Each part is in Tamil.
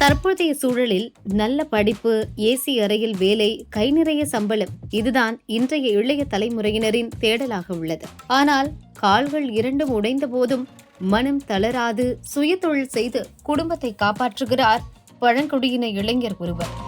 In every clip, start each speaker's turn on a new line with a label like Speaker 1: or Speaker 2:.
Speaker 1: தற்போதைய சூழலில் நல்ல படிப்பு ஏசி அறையில் வேலை கை நிறைய சம்பளம் இதுதான் இன்றைய இளைய தலைமுறையினரின் தேடலாக உள்ளது. ஆனால் கால்கள் இரண்டும் உடைந்த போதும் மனம் தளராது சுயதொழில் செய்து குடும்பத்தை காப்பாற்றுகிறார் பழங்குடியின இளைஞர் ஒருவர்.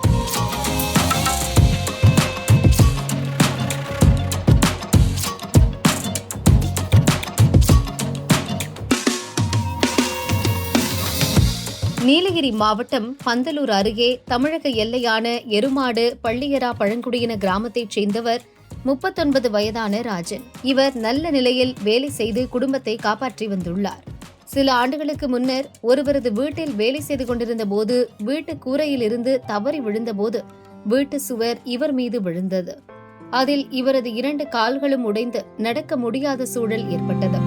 Speaker 1: நீலகிரி மாவட்டம் பந்தலூர் அருகே தமிழக எல்லையான எருமாடு பள்ளியரா பழங்குடியின கிராமத்தைச் சேர்ந்தவர் முப்பத்தொன்பது வயதான ராஜன். இவர் நல்ல நிலையில் வேலை செய்து குடும்பத்தை காப்பாற்றி வந்துள்ளார். சில ஆண்டுகளுக்கு முன்னர் ஒருவரது வீட்டில் வேலை செய்து கொண்டிருந்த போது வீட்டு கூரையில் இருந்து தவறி விழுந்தபோது வீட்டு சுவர் இவர் மீது விழுந்தது. அதில் இவரது இரண்டு கால்களும் உடைந்து நடக்க முடியாத சூழல் ஏற்பட்டது.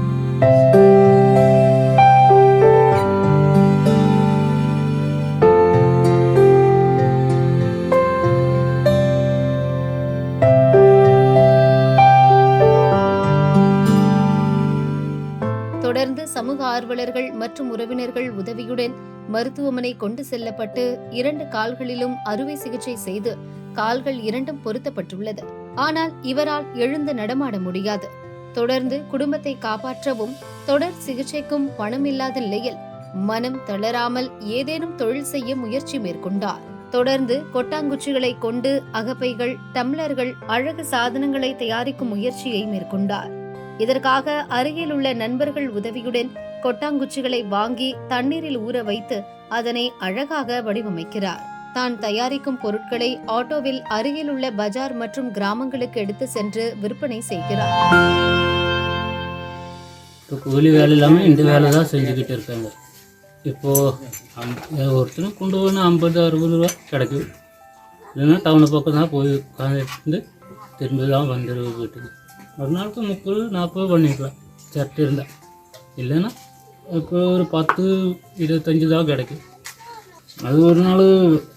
Speaker 1: சமூக ஆர்வலர்கள் மற்றும் உறவினர்கள் உதவியுடன் மருத்துவமனை கொண்டு செல்லப்பட்டு இரண்டு கால்களிலும் அறுவை சிகிச்சை செய்து கால்கள் இரண்டும் பொருத்தப்பட்டுள்ளது. ஆனால் இவரால் எழுந்து நடமாட முடியாது. தொடர்ந்து குடும்பத்தை காப்பாற்றவும் தொடர் சிகிச்சைக்கும் பணம் இல்லாத நிலையில் மனம் தளராமல் ஏதேனும் தொழில் செய்ய முயற்சி மேற்கொண்டார். தொடர்ந்து கொட்டாங்குச்சிகளை கொண்டு அகப்பைகள் டம்ளர்கள் அழகு சாதனங்களை தயாரிக்கும் முயற்சியை மேற்கொண்டார். இதற்காக அருகில் உள்ள நண்பர்கள் உதவியுடன் கொட்டாங்குச்சிகளை வாங்கி தண்ணீரில் ஊற வைத்து அதனை அழகாக வடிவமைக்கிறார். தான் தயாரிக்கும் பொருட்களை ஆட்டோவில் அருகில் உள்ள பஜார் மற்றும் கிராமங்களுக்கு எடுத்து சென்று விற்பனை செய்கிறார்.
Speaker 2: இப்போ கூலி வேலை இல்லாமல் இந்த வேலை தான் செஞ்சுக்கிட்டு இருக்காங்க. இப்போது ஒருத்தரும் கொண்டு போனால் ஐம்பது அறுபது ரூபா கிடைக்கும். இல்லைன்னா டவுனு பக்கம் தான் போய் உட்காந்து திரும்பி தான் வந்துடுவோம் வீட்டுக்கு. ஒரு நாளுக்கு முப்பது நாற்பது பண்ணிக்கலாம் சட்டு இருந்தால் இல்லைன்னா இப்போ ஒரு பத்து இருபத்தஞ்சி தான் கிடைக்கும். அது ஒரு நாள்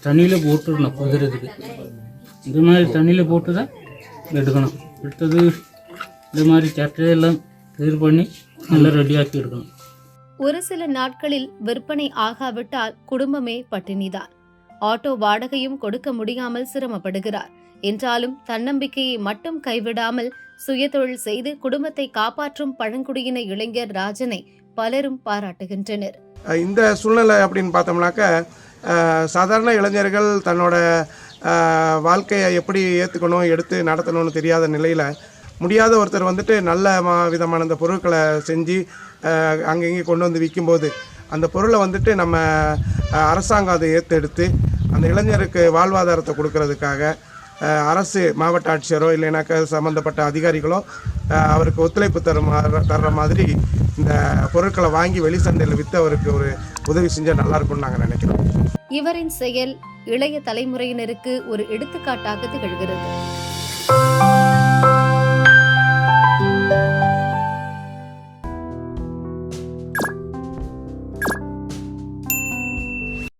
Speaker 2: தண்ணியில் போட்டுடணும் குதிரதுக்கு இந்த மாதிரி தண்ணியில் போட்டு தான் எடுக்கணும். எடுத்தது இந்த மாதிரி சட்டையெல்லாம் எல்லாம் கிளியர் பண்ணி நல்லா ரெடியாக்கி எடுக்கணும்.
Speaker 1: ஒரு சில நாட்களில் விற்பனை ஆகாவிட்டால் குடும்பமே பட்டினிதான். ஆட்டோ வாடகையும் கொடுக்க முடியாமல் சிரமப்படுகிறார். என்றாலும் தன்னம்பிக்கையை மட்டும் கைவிடாமல் சுயதொழில் செய்து குடும்பத்தை காப்பாற்றும் பழங்குடியின இளைஞர் ராஜனை பலரும் பாராட்டுகின்றனர்.
Speaker 3: இந்த சூழ்நிலை அப்படின்னு பார்த்தோம்னாக்க சாதாரண இளைஞர்கள் தன்னோட வாழ்க்கையை எப்படி ஏற்றுக்கணும் எடுத்து நடத்தணும்னு தெரியாத நிலையில் முடியாத ஒருத்தர் வந்துட்டு நல்ல மா- விதமான அந்த பொருட்களை செஞ்சு அங்கங்கே கொண்டு வந்து விற்கும்போது அந்த பொருளை வந்துட்டு நம்ம அரசாங்கம் அதை ஏற்றெடுத்து அந்த இளைஞருக்கு வாழ்வாதாரத்தை கொடுக்கறதுக்காக அரசு மாவட்ட ஆட்சியரோ இல்லைனாக்கா சம்மந்தப்பட்ட அதிகாரிகளோ அவருக்கு ஒத்துழைப்பு தரும் தர்ற மாதிரி இந்த பொருட்களை வாங்கி வெளி சந்தையில் விற்று அவருக்கு ஒரு உதவி செஞ்சால் நல்லா இருக்கும்னு நாங்கள் நினைக்கிறோம்.
Speaker 1: இவரின் செயல் இளைய தலைமுறையினருக்கு ஒரு எடுத்துக்காட்டாக திகழ்கிறது.